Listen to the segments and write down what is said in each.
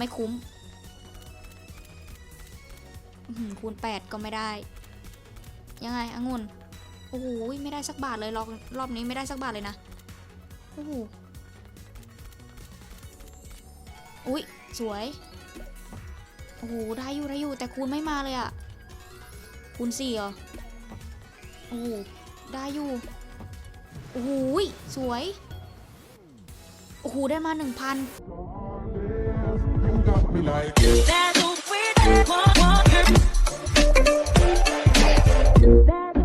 ไม่คุ้มคูณแปดก็ไม่ได้ ยังไงองุ่นโอ้โหไม่ได้สักบาทเลยรอบรอบนี้ไม่ได้สักบาทเลยนะโอ้โหอุ้ยสวยโอ้โหได้อยู่ได้อยู่แต่คูณไม่มาเลยอะคูณสี่เหรอโอ้โหได้อยู่โอ้โหสวยโอ้โหได้มาหนึ่งพัน me like That That's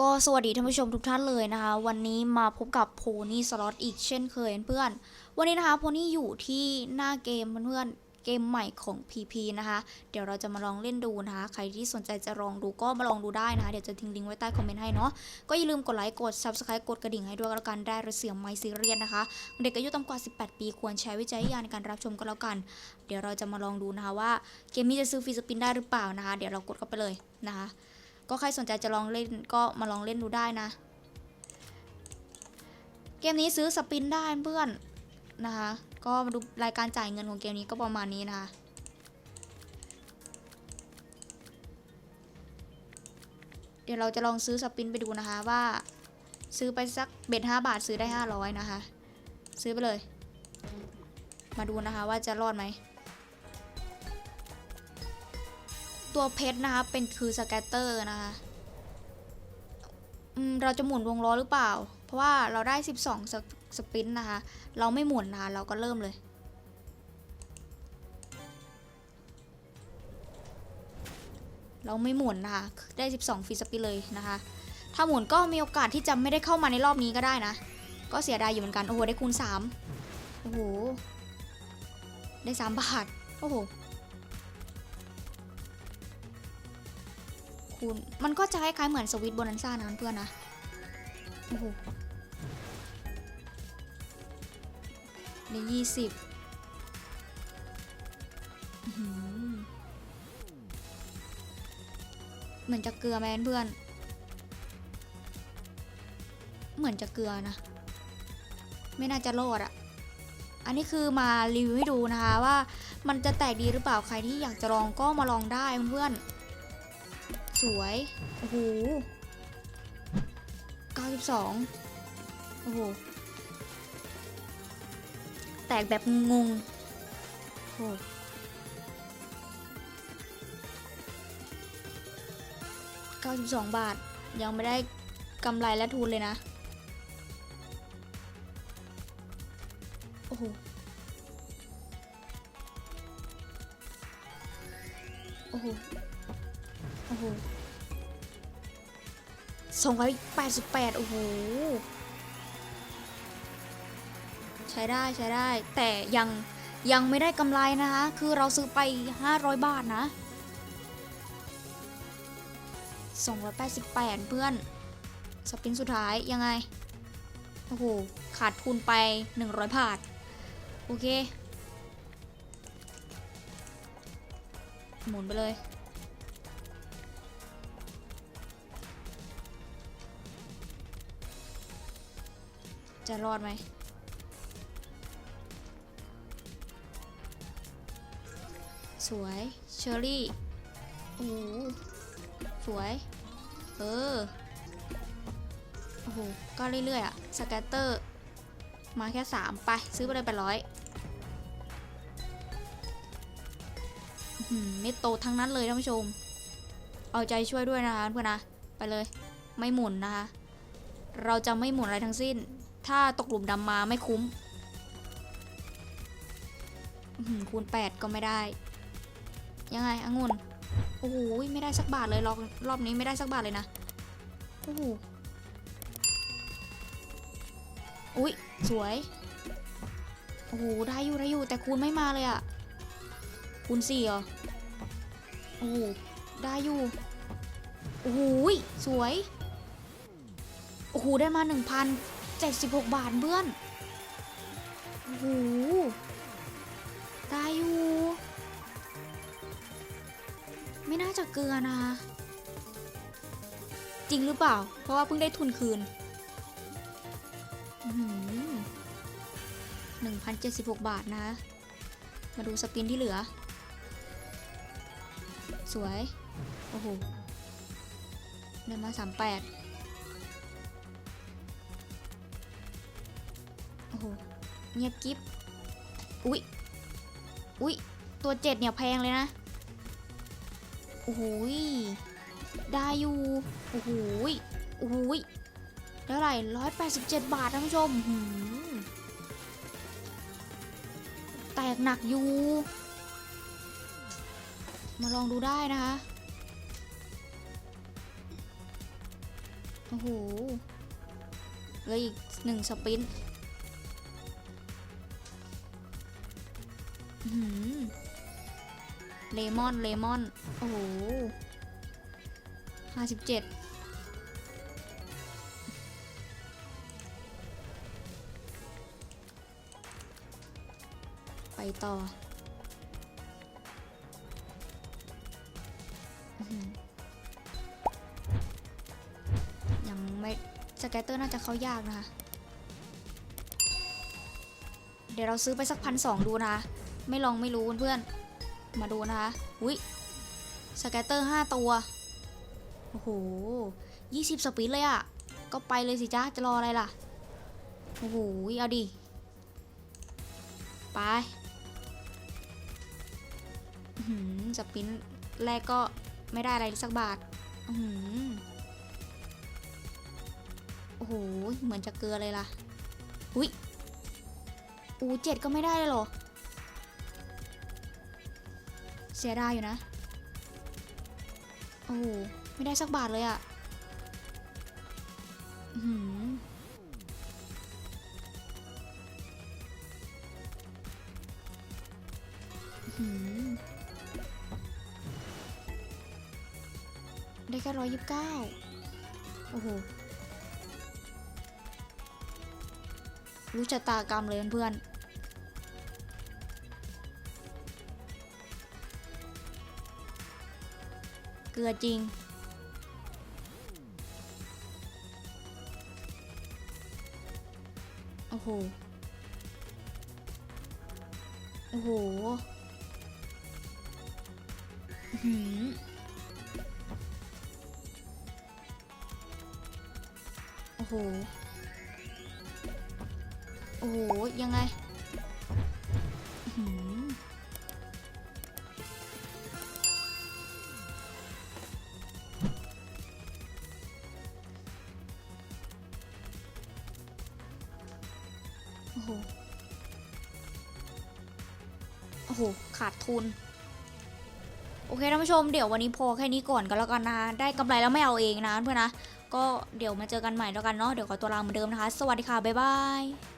ก็สวัสดีท่านผู้ชมทุกท่านเลยนะคะ วันนี้มาพบกับโพนี่สล็อตอีกเช่นเคยเพื่อน วันนี้นะคะโพนี่อยู่ที่หน้าเกมเพื่อนๆ เกมใหม่ของ PP นะคะ เดี๋ยวเราจะมาลองเล่นดูนะคะ ใครที่สนใจจะลองดูก็มาลองดูได้นะคะ เดี๋ยวจะทิ้งลิงก์ไว้ใต้คอมเมนต์ให้เนาะ ก็อย่าลืมกดไลค์ กด Subscribe กดกระดิ่งให้ด้วยก็แล้วกัน ได้ระเสียงไมซีเรียนนะคะ เด็กอายุต่ำกว่า 18 ปีควรใช้วิจัยญาณในการรับชมก็แล้วกัน เดี๋ยวเราจะมาลองดูนะคะว่าเกมนี้จะซื้อฟรีสปินได้หรือเปล่านะคะ เดี๋ยวเรากดเข้าไปเลยนะคะ ก็ใครสนใจจะลองเล่นก็มาลองเล่นดูได้นะ เกมนี้ซื้อสปินได้เพื่อนนะคะ ก็มาดูรายการจ่ายเงินของเกมนี้ก็ประมาณนี้นะคะเดี๋ยวเราจะลองซื้อสปินไปดูนะคะว่า ซื้อไปสักเบ็ดห้าบาทซื้อได้ห้าร้อยนะคะ ซื้อไปเลย มาดูนะคะว่าจะรอดไหม ตัวเพชรนะคะเป็นคือสแกตเตอร์นะคะอืมเราจะหมุนวงล้อหรือเปล่า เพราะว่าเราได้ 12สก สปินนะคะ เราไม่หมุนนะคะ เราก็เริ่มเลย เราไม่หมุนนะคะ ได้ 12ฟรีสปินเลยนะคะ ถ้าหมุนก็มีโอกาสที่จะไม่ได้เข้ามาในรอบนี้ก็ได้นะ ก็เสียดายอยู่เหมือนกัน โอ้โห ได้คูณ3โอ้โห ได้ 3 บาท โอ้โหคูณมันก็จะคล้ายๆเหมือนสวิตโบนันซ่านะเพื่อนนะ โอ้โห ได้ยี่สิบเหมือนจะเกลือไหมเพื่อน เหมือนจะเกลือนะ ไม่น่าจะรอดอะอันนี้คือมารีวิวให้ดูนะคะว่ามันจะแตกดีหรือเปล่าใครที่อยากจะลองก็มาลองได้เพื่อน สวย โอ้โห92โอ้โห แตกแบบงงโอ้โห92บาทยังไม่ได้กำไรและทุนเลยนะ โอ้โห โอ้โห โอ้โหสองร้อยแปดสิบแปดโอ้โห ช้ได้ใช้ได้ แต่ยังยังไม่ได้กำไรนะคะ คือเราซื้อไป 500 บาทนะ 288 เพื่อน สปินสุดท้ายยังไง โอ้โห ขาดทุนไป 100 บาท โอเค หมุนไปเลยจะรอดไหม สวยเชอรี่โอ้โหสวย เออ โอ้โห ก็เรื่อยๆอะสแกตเตอร์ มาแค่ 3 ไป ซื้อไปเลยไปร้อยไม่โตทั้งนั้นเลยท่านผู้ชม เอาใจช่วยด้วยนะคะเพื่อนนะ ไปเลย ไม่หมุนนะคะ เราจะไม่หมุนอะไรทั้งสิ้น ถ้าตกหลุมดำมาไม่คุ้มคูณ 8 ก็ไม่ได้ ยังไงองุ่นโอ้โหไม่ได้สักบาทเลยรอบรอบนี้ไม่ได้สักบาทเลยนะโอ้โหอุ้ยสวยโอ้โหได้อยู่ได้อยู่แต่คูณไม่มาเลยอะคูณสี่เหรอโอ้โหได้อยู่โอ้โหสวยโอ้โหได้มา 1,076 บาทเพื่อนโอ้โหได้อยู่ ไม่น่าจะเกลือนะ จริงหรือเปล่า เพราะว่าเพิ่งได้ทุนคืนหนึ่งพัน1,076บหกบาทนะ มาดูสปินที่เหลือ สวย โอ้โหได้มา38โอ้โห เงียบกิ๊บ อุ๊ย อุ๊ย ตัวเจ็ดเนี่ยแพงเลยนะ โอ้โหยได้อยู่ โอ้โหโอ้โหเท่าไหร่ร้อยแปดสิบเจ็ดบาทท่านผู้ชมหืมแตกหนักอยู่ มาลองดูได้นะคะ โอ้โหเหลยอีกหนึ่งสปิน อื้อหือ เลมอน เลมอน โอ้โหห้าสิบเจ็ดไปต่อยังไม่สแกตเตอร์น่าจะเข้ายากนะคะ เดี๋ยวเราซื้อไปสักพันสองดูนะคะไม่ลองไม่รู้เพื่อน มาดูนะคะ อุ้ยสแกตเตอร์ห้าตัว โอ้โหยี่สิบสปีดเลยอะ่ะ ก็ไปเลยสิจ้าจะรออะไรล่ะ โอ้โห เอาดิ ไปหือสปินแรกก็ไม่ได้อะไรสักบาทหือโอ้โห เหมือนจะเกลือเลยล่ะ อุ้ยอูเจ็ดก็ไม่ได้เลยหรอ เสียดายอยู่นะ โอ้ไม่ได้สักบาทเลยอะ่ะหืออื้อหือได้แค่ร้อยยิบเก้าโอ้โห รู้ชะตากรรมเลยเพื่อนๆ เกลือจริง โอ้โห โอ้โหหือโอ้โห โอ้โห ยังไง โอ้โห ขาดทุน โอเคท่านผู้ชมเดี๋ยววันนี้พอแค่นี้ก่อนก็แล้วกันนะได้กำไรแล้วไม่เอาเองนะเพื่อนนะ ก็เดี๋ยวมาเจอกันใหม่แล้วกันเนาะเดี๋ยวขอตัวลาเหมือนเดิมนะคะ สวัสดีค่ะ บ๊ายบาย